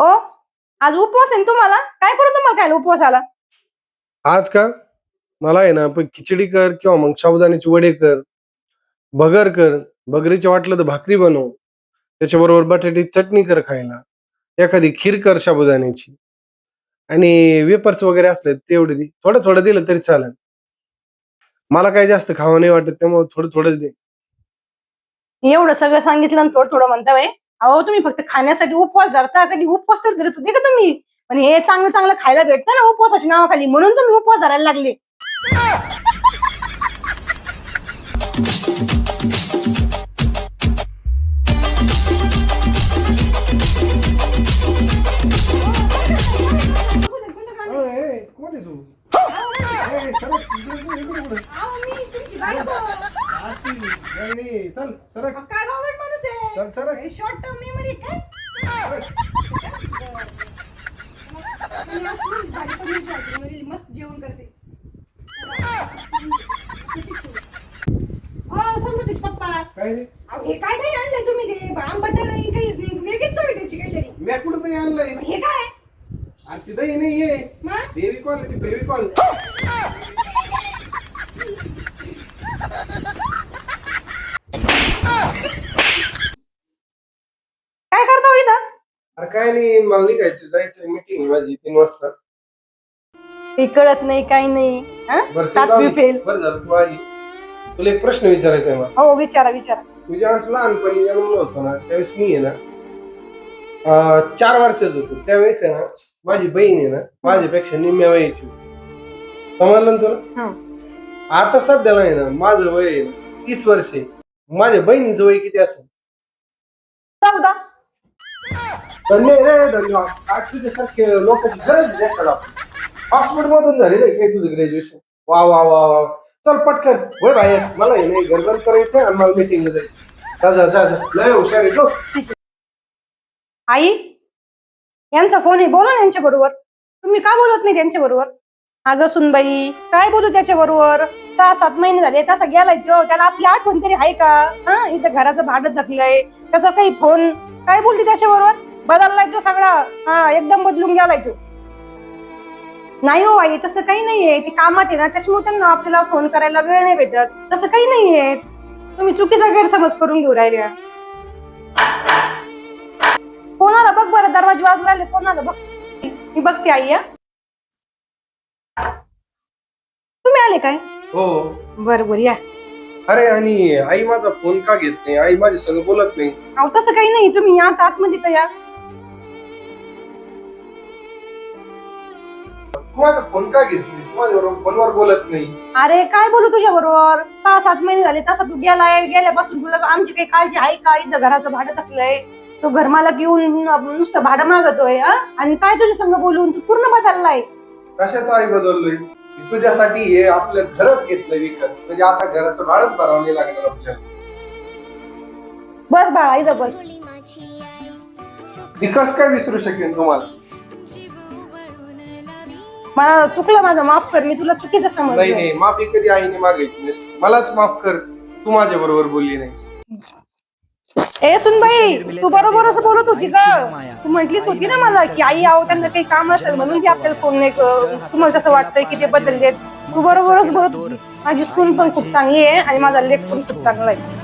ओ आज उपवास आहे ना तुम्हाला? काय करू तुम्हाला खायला उपवासाला? आज का? मला आहे ना आपण खिचडी कर किंवा मग साबुदाण्याचे वडे कर भगर कर. भगरीचे वाटलं तर भाकरी बनव. त्याच्याबरोबर बटाट्याची चटणी कर खायला. एखादी खीर कर साबुदाण्याची. आणि वेपर्स वगैरे असले तेवढे दे. थोडं थोडं दिलं तरी चालेल. मला काही जास्त खावं नाही वाटत त्यामुळे थोडं थोडंच दे. एवढं सगळं सांगितलं आणि थोडं थोडं म्हणता वय अहो तुम्ही फक्त खाण्यासाठी उपवास धरता कधी उपवास तर धरत होते का तुम्ही? पण हे चांगलं चांगलं खायला भेटतं ना उपवासाच्या नावाखाली म्हणून तुम्ही उपवास धरायला लागले. कोण आहे तू चल सरक काय बावळट माणूस आहे चल सरक. शॉर्ट टर्म मेमरी काय मस्त जेवण करते समृद्धीच पप्पा. काय रे? अहो, हे काय नाही आणलंय तुम्ही ते? आंबट नाही काहीच नाही. वेगळीच चव आहे त्याची काहीतरी. मी कुठं तरी आणलंय? हे काय? आणि तिथं ये नाही ये मग कॉल ती बेबी कॉल काय करता हो इथं अरे काय नाही मला निघायचं जायचं मीटिंग माझी तीन वाजता. हे कळत नाही काही नाही हं? बरं ते सातवी जाऊ दे. फेल बरं झालं तू आली. तुला एक प्रश्न विचारायचा आहे मला. हो विचारा विचारा. मी ज्यावेळेस लहानपणी जन्मलो होतो ना त्यावेळेस मी आहे ना अं, चार वर्षाचा होतो. त्यावेळेस आहे ना माझी बहीण आहे ना माझ्यापेक्षा निम्म्या वयाची होती. समजलं ना तुला? हं. आता सध्याला आहे ना माझं वय आहे ना तीस वर्ष आहे. माझ्या बहिणीचं वय किती असेल? चौदा. धन्य रे धन्यवाद आज तुझ्यासारखे लोकांची गरज आहे देशाला. ऑक्सफोर्ड मधून झालेलं आहे तुझं ग्रॅज्युएशन वा वा वा वा. चल पटकन. होय बाहेर मला हे नाही गरगर करायचं आणि मला मीटिंग जायचं जा जा जा लय हुशार आहे आई यांचा फोन आहे. बोला ना यांच्या बरोबर. तुम्ही का बोलत नाही त्यांच्या बरोबर? अगं सुनबाई काय बोलू त्याच्या बरोबर? सहा सात महिने झाले तसा गेलाय तो. त्याला आपली आठवण तरी आहे का? हा इथं घराचं भाडं धकलंय त्याचा काही फोन काय बोलते त्याच्या बरोबर? बदललाय तो सगळा. हा एकदम बदलून गेलाय तो. नाही हो आई तसं काही नाहीये. ते कामात आहे ना त्याच्यामुळे त्यांना आपल्याला फोन करायला वेळ नाही भेटत. तसं काही नाहीये. तुम्ही चुकीचा गैरसमज करून घेऊ राहिल्या. कोणाला बघ बरं दरवाजे वाजून राहिले कोणाला बघ. मी बघते आई या तुम्ही आले काय? हो. बर बर या. अरे आणि आई माझा फोन का घेत नाही? आई माझ्या संग बोलत नाही. अहो तसं काही नाही. तुम्ही या आता आतमध्ये तर या. तू माझा फोन का घेत नाही? तू माझ्याबरोबर फोनवर बोलत नाही? अरे काय बोलू तुझ्या बरोबर सहा सात महिने झाले तसा तू गेलाय गेल्यापासून तुला आमची काही काळजी आहे का? इथं घराचं भाडं टाकलंय. तो घरमालक येऊन नुसतं भाडं मागतोय हा? आणि काय तुझ्या संग बोलून? तू पूर्ण बदललाय. कशाचं आई बदललोय? मी तुझ्यासाठी हे आपलं घरच घेतलं विकत. म्हणजे आता घराचं भाडंच भरावं नाही लागणार आपल्याला. बस बाळा इथं बस. मी कस काय विसरू शकेन तुम्हाला? मला चुकलं माझं माफ कर मी तुला चुकीचं नाही समजलं. नाही माफी कधी आईने मागायची नसते. मलाच माफ कर तू माझ्या बरोबर बोलली नाही ए सुनबाई तू बरोबरच बोलत होती का तू म्हटलीच होती ना मला की आई आहो. त्यांना काही काम असेल म्हणून ती आपल्याला फोन नाही क- तुम्हाला जसं वाटतंय की ते बदललेत? तू बरोबरच बोलत होती. माझी सून पण खूप चांगली आहे आणि माझा लेख पण खूप चांगला आहे.